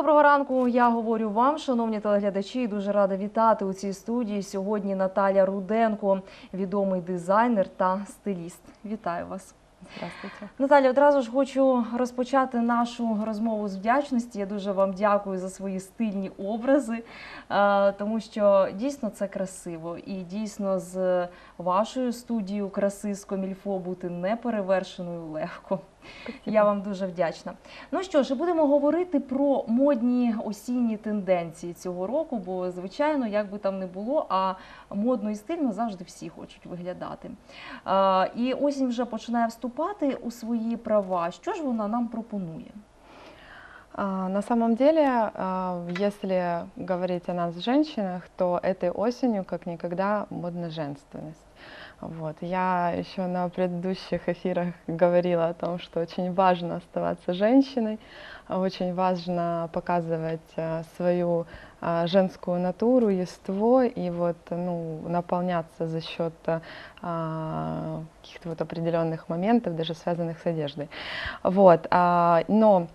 доброго ранку. Я говорю вам, шановні телеглядачі, і дуже рада вітати у цій студії. Сьогодні Наталя Руденко, відомий дизайнер та стиліст. Вітаю вас. Здравствуйте. Наталя, одразу ж хочу розпочати нашу розмову з вдячності. Я дуже вам дякую за свої стильні образи, е, тому що дійсно це красиво. І дійсно з вашою студією краси з Комільфо бути неперевершеною легко. Я вам дуже вдячна. Ну що ж, будемо говорити про модні осінні тенденції цього року, бо, звичайно, як би там не було, а модно і стильно завжди всі хочуть виглядати. І осінь вже починає вступати у свої права. Що ж вона нам пропонує? На самом деле, если говорить о нас, женщинах, то этой осенью как никогда модна женственность. Вот. Я еще на предыдущих эфирах говорила о том, что очень важно оставаться женщиной, очень важно показывать а, свою а, женскую натуру, ество и вот, ну, наполняться за счет а, каких-то вот определенных моментов, даже связанных с одеждой. Вот. а, Но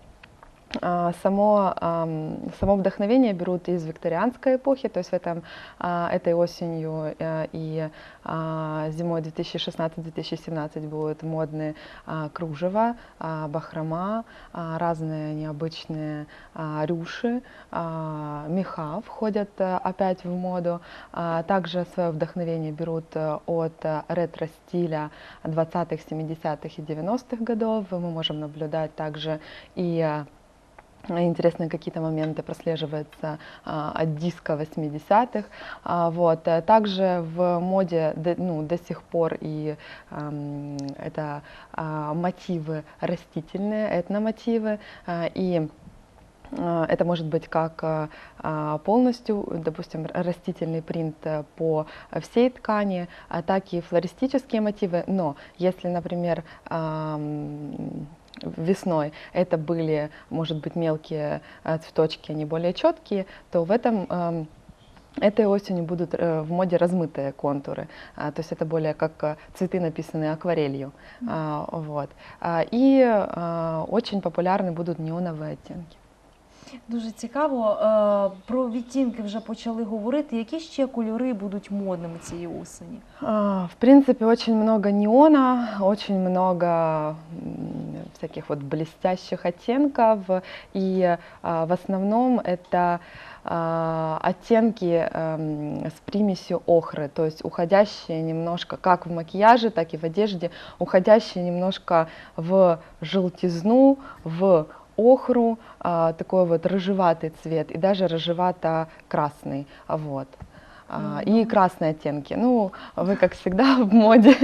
Само, ам, само вдохновение берут из викторианской эпохи, то есть в этом, а, этой осенью э, и а, зимой 2016-2017 будут модные а, кружева, а, бахрома, а, разные необычные а, рюши, а, меха входят э, опять в моду. А, Также свое вдохновение берут э, от ретро-стиля 20-х, 70-х и 90-х годов. Мы можем наблюдать также и Интересные какие-то моменты прослеживаются а, от диска 80-х. А, вот. э, Также в моде ну, до сих пор и ам, это а, мотивы растительные, этномотивы. и а, это может быть как а, полностью, допустим, растительный принт э, по всей ткани, так и флористические мотивы. Но если, например, весной это были, может быть, мелкие э, цветочки, они более четкие, то в этом ам, Этой осенью будут э, в моде размытые контуры, а, то есть это более как э, цветы, написанные акварелью. А, вот. А, И а, очень популярны будут неоновые оттенки. Дуже цікаво. е, Про відтінки вже почали говорити. Які ще кольори будуть модними цієї осені? А, В принципе, очень много неона, очень много всяких вот блестящих оттенков, и а, в основном это а, оттенки эм, с примесью охры, то есть уходящие немножко, как в макияже, так и в одежде, уходящие немножко в желтизну, в охру, а, такой вот рыжеватый цвет и даже рыжевато-красный, вот. А, И красные оттенки. Ну, вы, как всегда, в моде.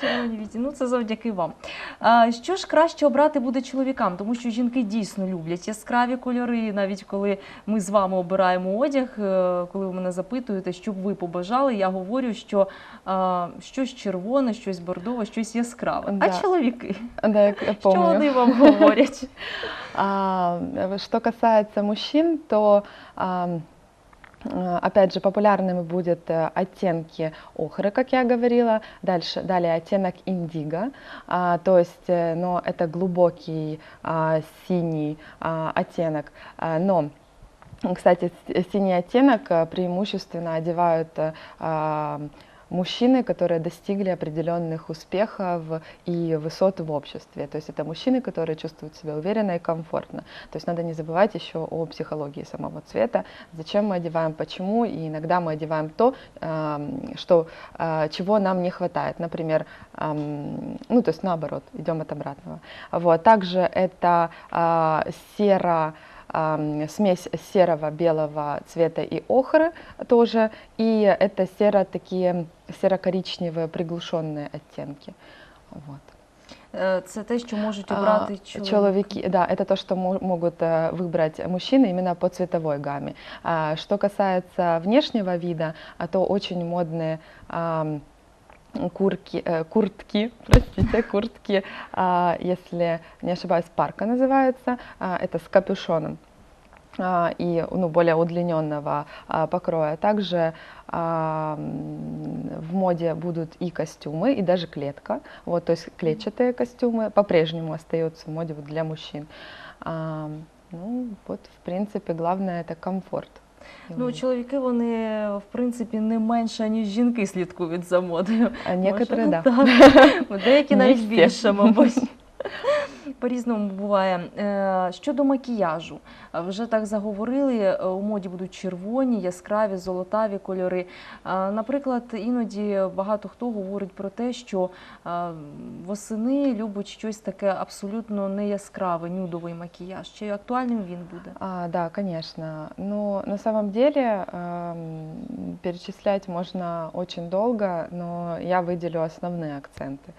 Червоні відтінки. Ну це завдяки вам. А, Що ж краще обрати буде чоловікам, тому що жінки дійсно люблять яскраві кольори. Навіть коли ми з вами обираємо одяг, е, коли ви мене запитуєте, що б ви побажали, я говорю, що а, щось червоне, щось бордове, щось яскраве. Да. А чоловіки, Да, я що вони вам говорять? А, э, Что мужчин, то а, Опять же, популярными будут э, оттенки охры, как я говорила. Дальше, далее оттенок индиго, а, то есть, э, но это глубокий а, синий а, оттенок. А, но кстати, синий оттенок э, преимущественно одевают э, мужчины, которые достигли определенных успехов и высот в обществе. То есть это мужчины, которые чувствуют себя уверенно и комфортно. То есть надо не забывать еще о психологии самого цвета, зачем мы одеваем, почему, и иногда мы одеваем то, что, а, чего нам не хватает. Например, ну то есть наоборот, идем от обратного. Вот. Также это а, серо смесь серого, белого цвета и охры тоже, и это серо такие серо-коричневые приглушенные оттенки. Вот. Е, Це те, що можуть А, обрати чоловіки. Человеки, да, это то, что мо- могут э, выбрать мужчины именно по цветовой гамме. А, Что касается внешнего вида, а то очень модные курки, э, куртки, простите, куртки, а, если не ошибаюсь, парка называется, а, это с капюшоном а, и ну, более удлиненного покроя. Также в моде будут и костюмы, и даже клетка. Вот, то есть клетчатые костюмы по-прежнему остаются в моде для мужчин. Ну, вот, в принципе, главное это комфорт. Ну, чоловіки, вони, в принципі, не менше, ніж жінки слідкують за модою. А некоторые, Може, да. Так. Деякі Не навіть всі. більше, мабуть. По-різному буває. Е, Щодо макіяжу, е, вже так заговорили, е, у моді будуть червоні, яскраві, золотаві кольори. Е, Наприклад, іноді багато хто говорить про те, що е, восени любить щось таке абсолютно не яскраве, нюдовий макіяж. Чи актуальним він буде? А, да, конечно. Но на самом деле эм, перечислять можно очень долго, но я выделю основные акценты.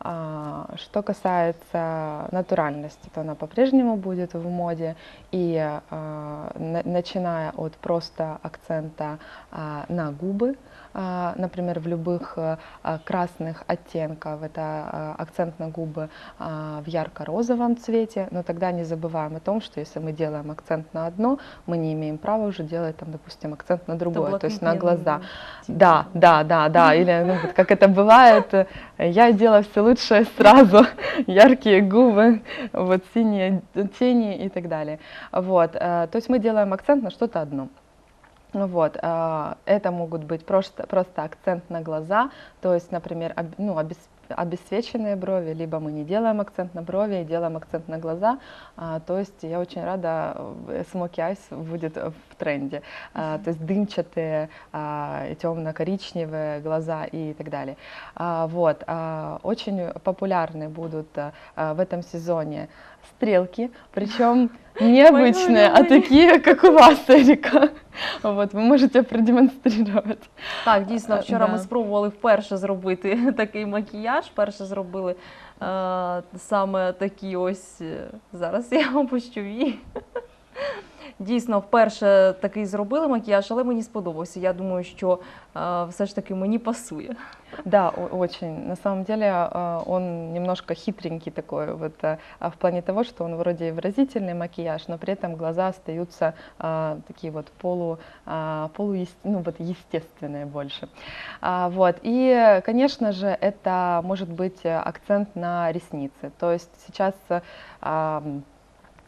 А, Что касается натуральности, то она по-прежнему будет в моде. И а, на- начиная от просто акцента а, на губы, например, в любых красных оттенков, это акцент на губы в ярко-розовом цвете, но тогда не забываем о том, что если мы делаем акцент на одно, мы не имеем права уже делать, там, допустим, акцент на другое, то есть на глаза. Да, да, да, да. Или ну, как это бывает, я делаю все лучшее сразу, яркие губы, вот синие тени и так далее. Вот, э, то есть мы делаем акцент на что-то одно. Вот, э, это могут быть просто, просто акцент на глаза, то есть, например, об- ну, обес- обесцвеченные брови, либо мы не делаем акцент на брови, делаем акцент на глаза. А, то есть я очень рада, э, Smoky Eyes будет в тренде. А, то есть дымчатые, темно-коричневые глаза и так далее. А, вот, а, очень популярны будут а, а, в этом сезоне стрелки, причем необычные, а Ой-ой-ой. такие, как у вас, Эрика. Вот, вы можете продемонстрировать. Так, дійсно, Е, вчора да. ми спробували вперше зробити такий макіяж. Вперше зробили е, саме такі ось. е, Зараз я опущу її. Дійсно, вперше такий зробили макіяж, але мені сподобався. Я думаю, що е, все ж таки мені пасує. Да, о- очень. На самом деле э, он немножко хитренький такой, вот э, а в плане того, что он вроде и выразительный макияж, но при этом глаза остаются а, такие вот полу, а, полу ну, вот естественные больше. А, вот. И, конечно же, это может быть э, акцент на ресницы. То есть сейчас э, ам,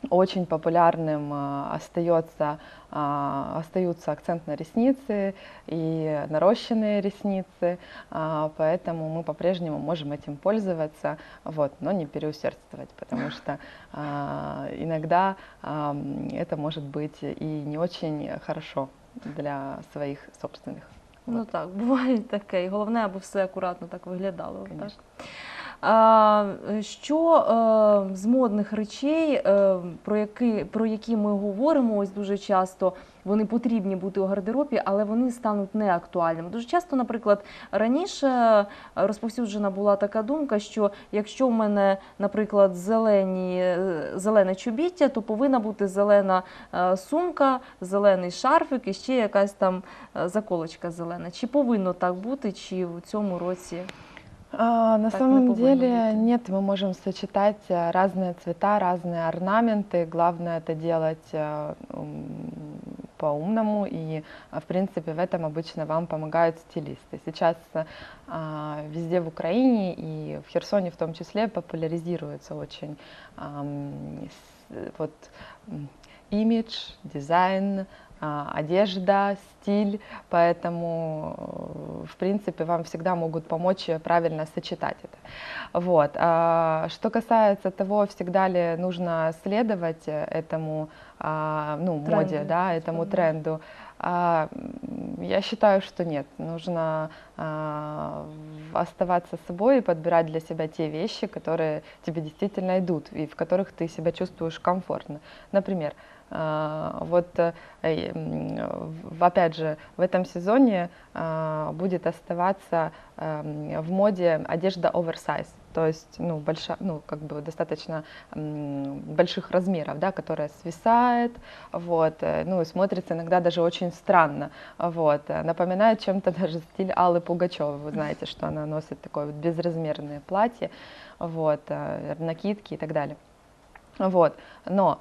очень популярным а, остается, а, остаются акцент на ресницы и нарощенные ресницы, а, поэтому мы по-прежнему можем этим пользоваться, вот, но не переусердствовать, потому что а, иногда ам, это может быть и не очень хорошо для своих собственных. Ну Вот. так, буває і таке. І головне, аби все акуратно так виглядало. Так? Конечно. А, Що е, з модних речей, е, про, які, про які ми говоримо ось дуже часто, вони потрібні бути у гардеробі, але вони стануть неактуальними. Дуже часто, наприклад, раніше розповсюджена була така думка, що якщо в мене, наприклад, зелені, е, зелене чобіття, то повинна бути зелена сумка, зелений шарфик і ще якась там заколочка зелена. Чи повинно так бути, чи в цьому році? А, на Так самом деле быть. нет, мы можем сочетать э, разные цвета, разные орнаменты. Главное это делать э, по-умному, и а, в принципе в этом обычно вам помогают стилисты. Сейчас э, а, везде в Украине и в Херсоне в том числе популяризируется очень с- вот имидж, дизайн, а, одежда, стиль, поэтому, э, в принципе, вам всегда могут помочь э, правильно сочетать это. Вот. А, Что касается того, всегда ли нужно следовать э, этому, а, ну, моде, да, этому тренду, а, я считаю, что нет. Нужно а, оставаться собой и подбирать для себя те вещи, которые тебе действительно идут и в которых ты себя чувствуешь комфортно. Например, а, вот э, э, опять же в этом сезоне а, будет оставаться эм, в моде одежда оверсайз, то есть ну большая, ну как бы достаточно больших размеров, да, которая свисает, вот, э, ну и смотрится иногда даже очень странно, вот, напоминает чем-то даже стиль Аллы Пугачевой, вы знаете, что она носит такое вот безразмерное платье, вот, накидки и так далее. Вот. Но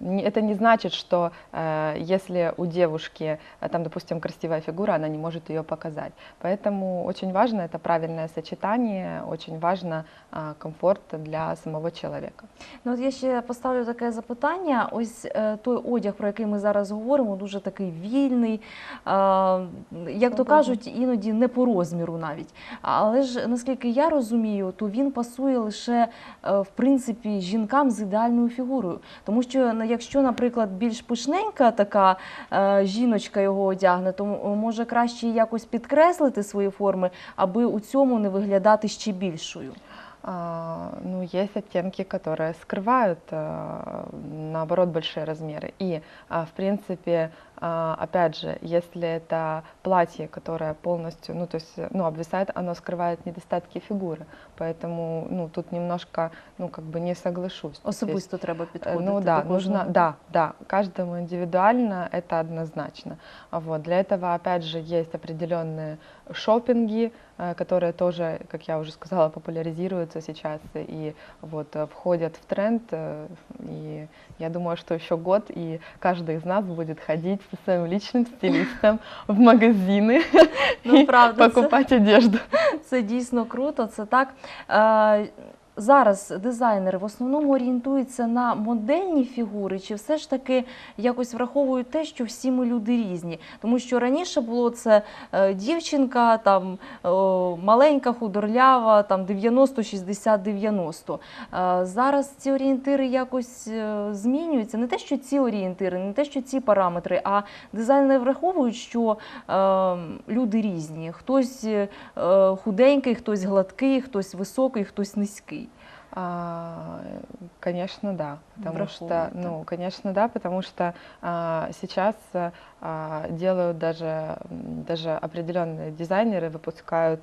это не значит, что э, если у девушки, э, там, допустим, красивая фигура, она не может ее показать. Поэтому очень важно это правильное сочетание, очень важно а, комфорт для самого человека. Ну от я ще поставлю таке запитання. Ось е, той одяг, про який ми зараз говоримо, дуже такий вільний, е, як то Свободний. кажуть, іноді не по розміру навіть. Але ж наскільки я розумію, то він пасує лише е, в принципі жінкам з ідеальною фігурою. Тому що ну, якщо, наприклад, більш пишненька така е, жіночка його одягне, то м- може краще якось підкреслити свої форми, аби у цьому не виглядати ще більшою. А, ну, есть оттенки, которые скрывают, а, наоборот, большие размеры. И, а, в принципе, а, Опять же, если это платье, которое полностью, ну, то есть, ну, обвисает, оно скрывает недостатки фигуры. Поэтому, ну, тут немножко, ну, как бы не соглашусь. Особисто треба Э, підходити. Ну да, нужно, да, да, каждому индивидуально это однозначно. А Вот для этого опять же есть определенные шопинги, э, которые тоже, как я уже сказала, популяризируются сейчас и вот э, входят в тренд. И я думаю, что еще год и каждый из нас будет ходить со своим личным стилистом в магазины Ну, правда, це- покупать одежду. Це дійсно круто, це так. Зараз дизайнери в основному орієнтуються на модельні фігури, чи все ж таки якось враховують те, що всі ми люди різні. Тому що раніше було це е, дівчинка, там маленька, худорлява, там 90, 60, 90. Е, Зараз ці орієнтири якось е, змінюються. Не те, що ці орієнтири, не те, що ці параметри, а дизайнери враховують, що е, люди різні. Хтось худенький, хтось гладкий, хтось високий, хтось низький. А, Конечно, да. Потому что, Враховывают, да. ну, конечно, да, потому что а, сейчас а, делают даже, даже определенные дизайнеры выпускают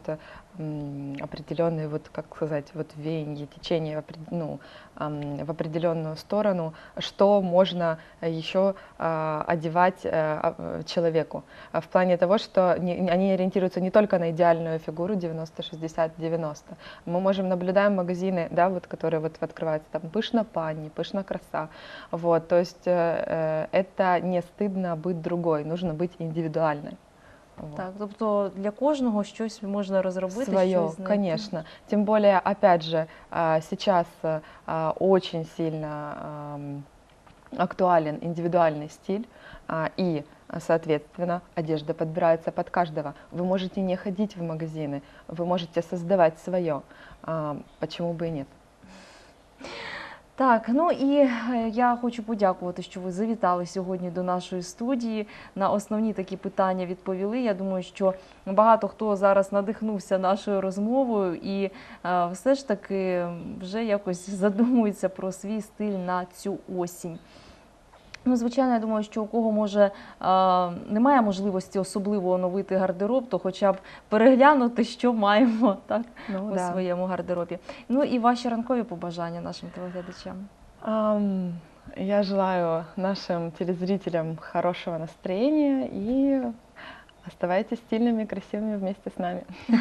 определенные, вот, как сказать, вот веяния, течения в, опред- ну, в определенную сторону, что можно еще а, одевать э, а, человеку. А В плане того, что они ориентируются не только на идеальную фигуру 90, 60, 90. Мы можем наблюдаем магазины, да, вот, которые вот открываются, там пышно пани, пышно краса. Вот, то есть э, э, это не стыдно быть другой, нужно быть индивидуальной. Так, тобто для кожного щось можна розробити. Свое, щось конечно. Тем более, опять же, а, сейчас а, очень сильно актуален индивидуальный стиль, а, и, соответственно, одежда подбирается под каждого. Вы можете не ходить в магазины, вы можете создавать свое. Почему бы и нет? Так, ну і е, я хочу подякувати, що ви завітали сьогодні до нашої студії. На основні такі питання відповіли. Я думаю, що багато хто зараз надихнувся нашою розмовою і е, все ж таки вже якось задумується про свій стиль на цю осінь. Ну, звичайно, я думаю, що у кого може е, немає можливості особливо оновити гардероб, то хоча б переглянути, що маємо так Ну, у своєму гардеробі. Ну і ваші ранкові побажання нашим телеглядачам. Um, Я желаю нашим телезрителям хорошего настроения и оставайтесь стильными и красивыми вместе с нами.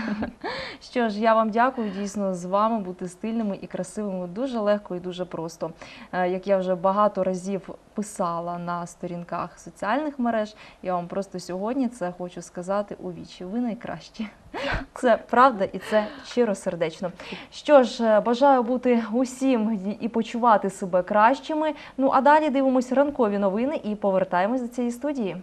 Що ж, я вам дякую. Дійсно, з вами бути стильними і красивими дуже легко і дуже просто. Е, Як я вже багато разів писала на сторінках соціальних мереж, я вам просто сьогодні це хочу сказати у вічі. Ви найкращі. Це правда і це щиро сердечно. Що ж, е, бажаю бути усім і почувати себе кращими. Ну а далі дивимося ранкові новини і повертаємось до цієї студії.